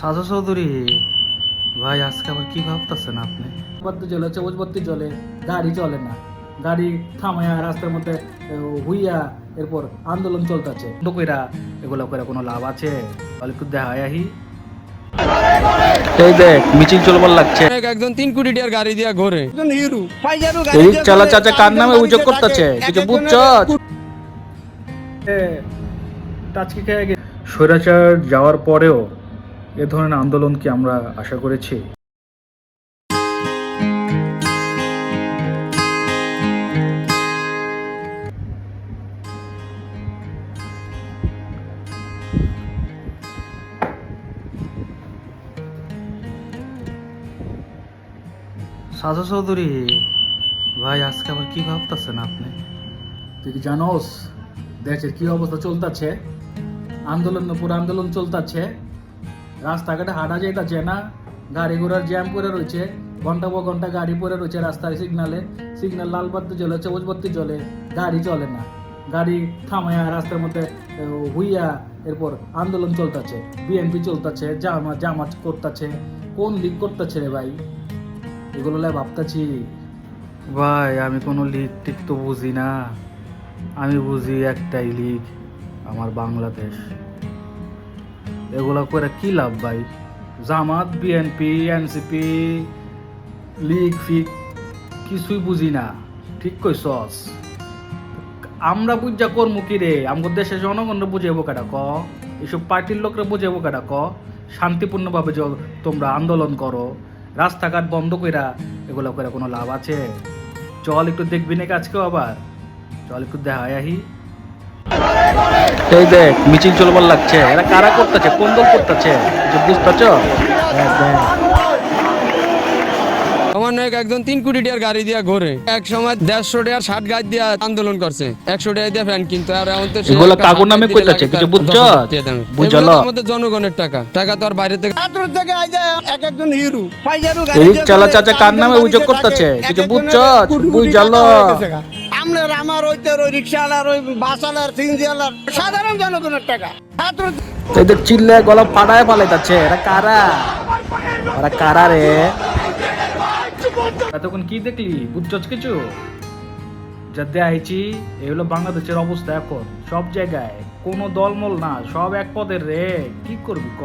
সাজা চৌধুরী। ভাই আজকে আবার কি ভাবতেছেন আপনি? বাতি জ্বলে সবুজ বাতি জ্বলে গাড়ি চলে না। গাড়ি থামায়া রাস্তার মধ্যে হুইয়া এরপর আন্দোলন চলতেছে। কইরা এগুলো করে কোনো লাভ আছে? তাহলে একটু দেখায় আহি। এই দেখ মিছিল চলবার লাগছে। একজন তিন কোটি টাকার গাড়ি দিয়া ঘোরে। এই চালা চাচা কার নামে অভিযোগ করতেছে? কিছু বুঝছ টাচকি খেয়ে গেছে। স্বৈরাচার যাওয়ার পরেও এ ধরনের আন্দোলন কি আমরা আশা করেছি? সাজা চৌধুরী ভাই আজকে আবার কি ভাবতেছেন আপনি? তুই কি জানোস? দেশের কি অবস্থা চলতেছে? আন্দোলন পুরো আন্দোলন চলতেছে। রাস্তাঘাটে হাঁটা যাইতেছে না। গাড়ি ঘোড়ার জ্যাম করে রয়েছে। ঘণ্টা পর ঘণ্টা গাড়ি পরে রয়েছে রাস্তায় সিগনালে সিগনাল লাল বাতি জ্বলে, সবুজ বাতি জ্বলে, গাড়ি চলে না। গাড়ি থামায়া রাস্তার মধ্যে হুইয়া এরপর আন্দোলন চলতেছে। বিএনপি চলতেছে, জামা জামাত করতেছে। কোন লিগ করতেছে রে ভাই? এগুলো ভাবতেছি। ভাই, আমি কোনো লিগ টিক তো বুঝি না। আমি বুঝি একটাই লিগ আমার বাংলাদেশ। এগুলা করে কি লাভ ভাই? জামাত বিএনপি এনসিপি লিগ, ফিগ, কিছুই বুঝি না। ঠিক কইসস আমরা বুঝা করমু কি রে? আমাদের দেশের জনগণরা বুঝাবো কেটা ক? এসব পার্টির লোকরা বুঝাবো কেটা ক? শান্তিপূর্ণভাবে তোমরা আন্দোলন করো। রাস্তাঘাট বন্ধ কইরা এগুলো করে কোনো লাভ আছে? চল একটু দেখবি নাকি আজকেও আবার? চল একটু দেখায় আহি। এই দেখ মিছিল চলবার লাগছে। এরা কারা করতেছে? কোন দল করতেছে? বুঝতেছ? এক একজন তিন কোটি টাকার গাড়ি দিয়া ঘোরে। এক সময় দেড়শো টাকার ষাট গাড়ি দিয়া আন্দোলন করছে। একশো টাকা দিয়ে ফ্যান কিন্তু। আর এখন তো এগুলো কাকুর নামে কইতাছে, কিছু বুঝছ? বুঝালো? আমাদের জনগণের টাকা। টাকা তো আর বাইরে থেকে ছাত্র থেকে এক একজন হিরো। ফাইজারু এই চালা চাচা কার নামে অভিযোগ করতেছে? কিছু বুঝছ? বুঝালো। আমার ওইতে ওই রিক্সাওয়ালার ওই বাসওয়ালার সিনজিওয়ালার সাধারণ জনগণের টাকা। ছাত্র এদের চিল্লে গলা ফাটায় পালাইতাছে এরা কারা? ওরা কারা রে? এতক্ষণ কি দেখলি? বুঝছস কিছু? যাতে আইছি এই হলো বাংলাদেশের অবস্থা এখন। সব জায়গায় কোনো দলমল না সব এক পদের রে। কি করবি ক?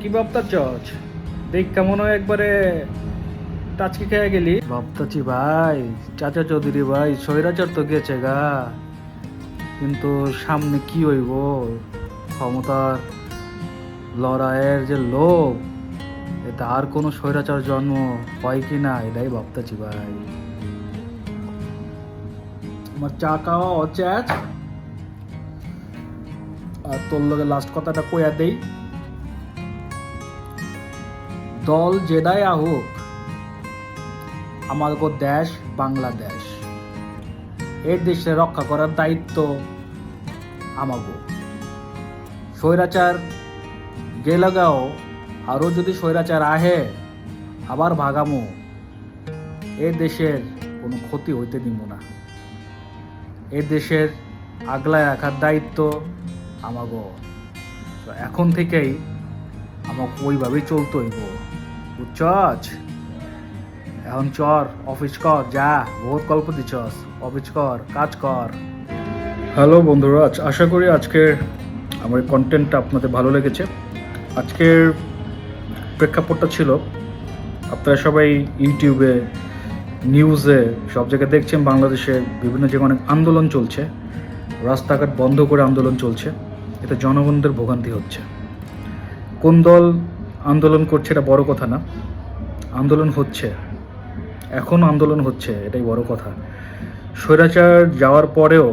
কি ভাবতাছস? দেখ কেমন একবারে টাচকি খেয়ে গেলি? ভাবতাছি, ভাই, চাচা চৌধুরী ভাই, স্বৈরাচার তো গেছে গা। কিন্তু সামনে কি হইব? ক্ষমতার লড়াইয়ের যে লোভ, এতে আর কোনো স্বৈরাচার জন্ম হয় কি না, এটাই ভাবতেছি, ভাই। আমার চা খাওয়া আজ। আর তোর লগে লাস্ট কথাটা কইয়া দেই। দল যেটাই আহুক আমাদের দেশ বাংলাদেশ। এই দেশে রক্ষা করার দায়িত্ব আমাগো। স্বৈরাচার গেলাগাও, আরও যদি স্বৈরাচার আহে, আবার ভাগামো। এ দেশের কোনো ক্ষতি হইতে দিব না। এ দেশের আগলায় রাখার দায়িত্ব আমাগো। তো এখন থেকেই আমাকে ওইভাবেই চলতে হইব। বুঝছস এখন চর, অফিস কর, যা, বহুত গল্প দিছস, অফিস কর, কাজ কর। হ্যালো বন্ধুরা আশা করি আজকের আমার কন্টেন্টটা আপনাদের ভালো লেগেছে। আজকের প্রেক্ষাপটটা ছিল, আপনারা সবাই ইউটিউবে, নিউজে, সব জায়গায় দেখছেন বাংলাদেশে বিভিন্ন জায়গায় অনেক আন্দোলন চলছে। রাস্তাঘাট বন্ধ করে আন্দোলন চলছে। এতে জনগণদের ভোগান্তি হচ্ছে। কোন দল আন্দোলন করছে এটা বড় কথা না। আন্দোলন হচ্ছে। এখন আন্দোলন হচ্ছে, এটাই বড় কথা। স্বৈরাচার যাওয়ার পরেও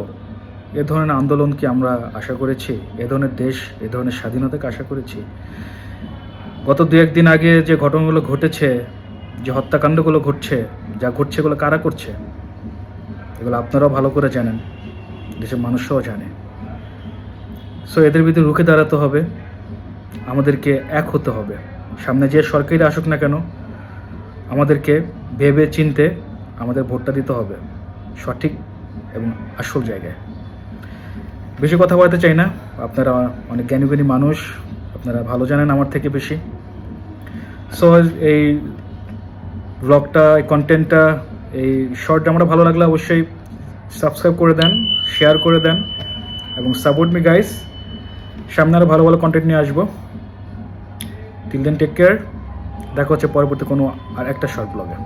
এ ধরনের আন্দোলন কি আমরা আশা করেছি? এ ধরনের দেশ, এ ধরনের স্বাধীনতাকে আশা করেছি? গত দু একদিন আগে যে ঘটনাগুলো ঘটেছে, যে হত্যাকাণ্ডগুলো ঘটছে, যা ঘটছে এগুলো কারা করছে? এগুলো আপনারাও ভালো করে জানেন, দেশের মানুষরাও জানে। সো এদের বিরুদ্ধে রুখে দাঁড়াতে হবে, আমাদেরকে এক হতে হবে। সামনে যে সরকারি আসুক না কেন আমাদেরকে ভেবে চিনতে আমাদের ভোটটা দিতে হবে সঠিক এবং আসল জায়গায়। বেশি কথা বলতে চাই না। আপনারা অনেক জ্ঞানী জ্ঞানী মানুষ। আপনারা ভালো জানেন আমার থেকে বেশি। সো এই ব্লগটা এই কন্টেন্টটা এই শর্টটা আমরা ভালো লাগলে অবশ্যই সাবস্ক্রাইব করে দেন শেয়ার করে দেন এবং সাপোর্ট মি গাইস সামনে আরও ভালো ভালো কন্টেন্ট নিয়ে আসব। টিল দেন টেক কেয়ার দেখা হচ্ছে পরবর্তী কোনো আর একটা শর্ট ব্লগে